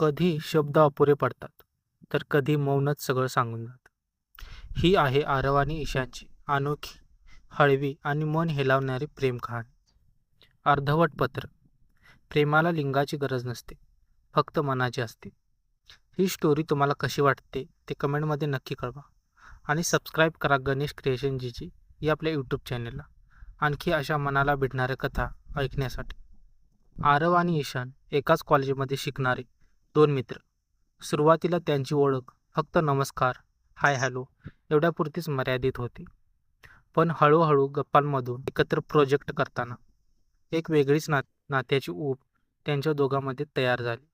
कधी शब्द अपुरे पडतात तर कधी मौनच सगळं सांगून जातं. ही आहे आरव आणि ईशांची अनोखी हळवी आणि मन हेलावणारी प्रेम कहाणी. अर्धवट पत्र. प्रेमाला लिंगाची गरज नसते फक्त मनाची असते. ही स्टोरी तुम्हाला कशी वाटते ते कमेंटमध्ये नक्की कळवा. आणि सबस्क्राईब करा गणेश क्रिएशनजीची या आपल्या यूट्यूब चॅनलला आणखी अशा मनाला भिडणाऱ्या कथा ऐकण्यासाठी. आरव आणि ईशान एकाच कॉलेजमध्ये शिकणारे दोन मित्र. सुरुवातीला त्यांची ओळख फक्त नमस्कार हाय हॅलो एवढ्यापुरतीच मर्यादित होती. पण हळूहळू गप्पांमधून एकत्र प्रोजेक्ट करताना एक वेगळीच ना नात्याची ऊब त्यांच्या दोघांमध्ये तयार झाली.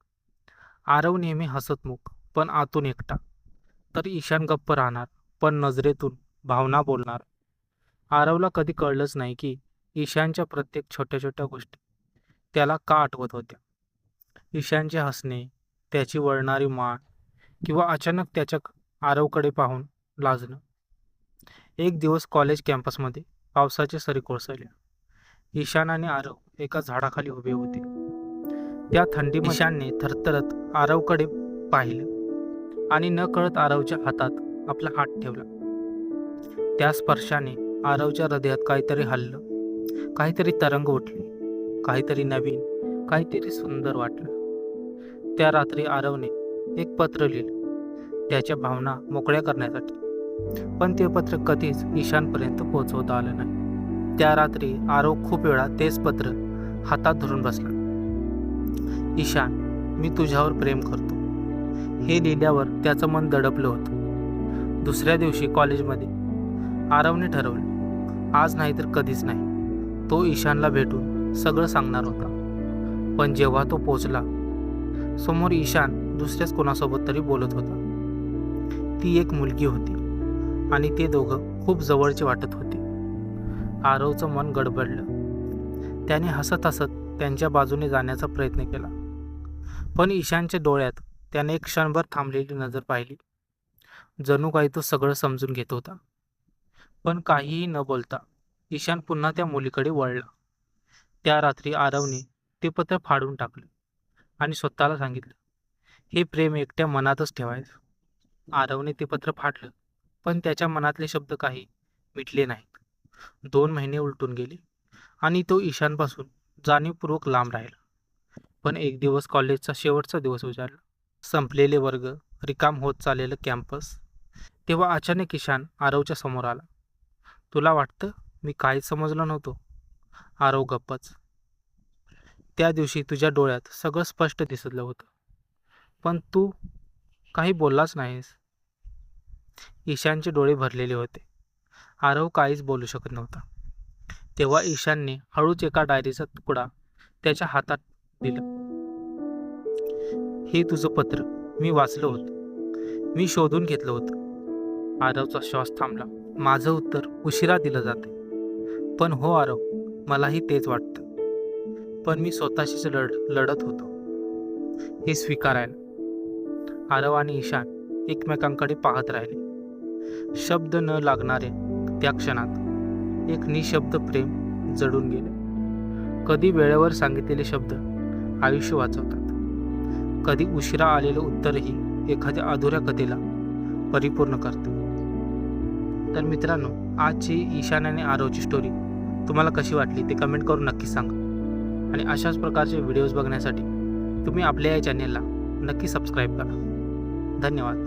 आरव नेहमी हसतमुख पण आतून एकटा. तर ईशान गप्प राहणार पण नजरेतून भावना बोलणार. आरवला कधी कळलंच नाही की ईशानच्या प्रत्येक छोट्या छोट्या गोष्टी त्याला का आठवत होत्या. ईशानचे हसणे त्याची वळणारी माळ किंवा अचानक त्याच्या आरवकडे पाहून लाजणं. एक दिवस कॉलेज कॅम्पसमध्ये पावसाचे सरी कोसळल्या ईशान आणि आरव एका झाडाखाली उभे होते. त्या थंडी ईशानने थरथरत आरवकडे पाहिलं आणि न कळत आरवच्या हातात आपला हात ठेवला. त्या स्पर्शाने आरवच्या हृदयात काहीतरी हल्लं. काहीतरी तरंग उठली. काहीतरी नवीन काहीतरी सुंदर वाटलं. त्या रात्री आरवने एक पत्र लिहिलं. त्याच्या भावना मोकळ्या करण्यासाठी. पण ते पत्र कधीच ईशानपर्यंत पोहोचवता आलं नाही. त्या रात्री आरव खूप वेळा तेच पत्र हातात धरून बसला. ईशान मी तुझ्यावर प्रेम करतो. हे लिहिल्यावर त्याचं मन दडपलं होतं. दुसऱ्या दिवशी कॉलेजमध्ये आरवने ठरवलं आज नाही तर कधीच नाही. तो ईशानला भेटून सगळं सांगणार होता. पण जेव्हा तो पोचला समोर ईशान दुसऱ्याच कोणासोबत तरी बोलत होता. ती एक मुलगी होती आणि ते दोघं खूप जवळचे वाटत होते. आरवचं मन गडबडलं. त्याने हसत हसत त्यांच्या बाजूने जाण्याचा प्रयत्न केला. पण ईशानच्या डोळ्यात त्याने एक क्षणभर थांबलेली नजर पाहिली. जणू काही तो सगळं समजून घेत होता. पण काहीही न बोलता ईशान पुन्हा त्या मुलीकडे वळला. त्या रात्री आरवने ते पत्र फाडून टाकलं. आणि स्वतःला सांगितलं. हे प्रेम एकट्या मनातच ठेवायचं. आरवने ते पत्र फाटलं पण त्याच्या मनातले शब्द काही मिटले नाहीत. दोन महिने उलटून गेले आणि तो ईशानपासून जाणीवपूर्वक लांब राहिला. पण एक दिवस कॉलेजचा शेवटचा दिवस उजाडला. संपलेले वर्ग रिकाम होत चाललेलं कॅम्पस. तेव्हा अचानक ईशान आरवच्या समोर आला. तुला वाटतं मी काहीच समजलं नव्हतो? आरव गप्पच. त्या दिवशी तुझ्या डोळ्यात सगळं स्पष्ट दिसलं होतं. पण तू काही बोललाच नाहीस. ईशानचे डोळे भरलेले होते. आरव काहीच बोलू शकत नव्हता. तेव्हा ईशानने हळूच एका डायरीचा तुकडा त्याच्या हातात दिलं. हे तुझं पत्र मी वाचलं होतं. मी शोधून घेतलं होतं. आरवचा श्वास थांबला. माझं उत्तर उशिरा दिलं जाते. पण हो आरव मलाही तेच वाटतं. पण मी स्वतःशीच लढ लढत होतो. हे स्वीकारायला. आरव आणि ईशान एकमेकांकडे पाहत राहिले. शब्द न लागणारे त्या क्षणात एक निशब्द प्रेम जडून गेले. कधी वेळेवर सांगितलेले शब्द आयुष्य वाचवतात. कधी उशिरा आलेलं उत्तरही एखाद्या अधुऱ्या कथेला परिपूर्ण करतं. तर मित्रांनो आजची ईशान आणि आरवची स्टोरी तुम्हाला कशी वाटली ते कमेंट करून नक्की सांगा. आणि अशाच प्रकारचे व्हिडिओज बघण्यासाठी तुम्ही आपल्या या चॅनेलला नक्की सबस्क्राईब करा. धन्यवाद.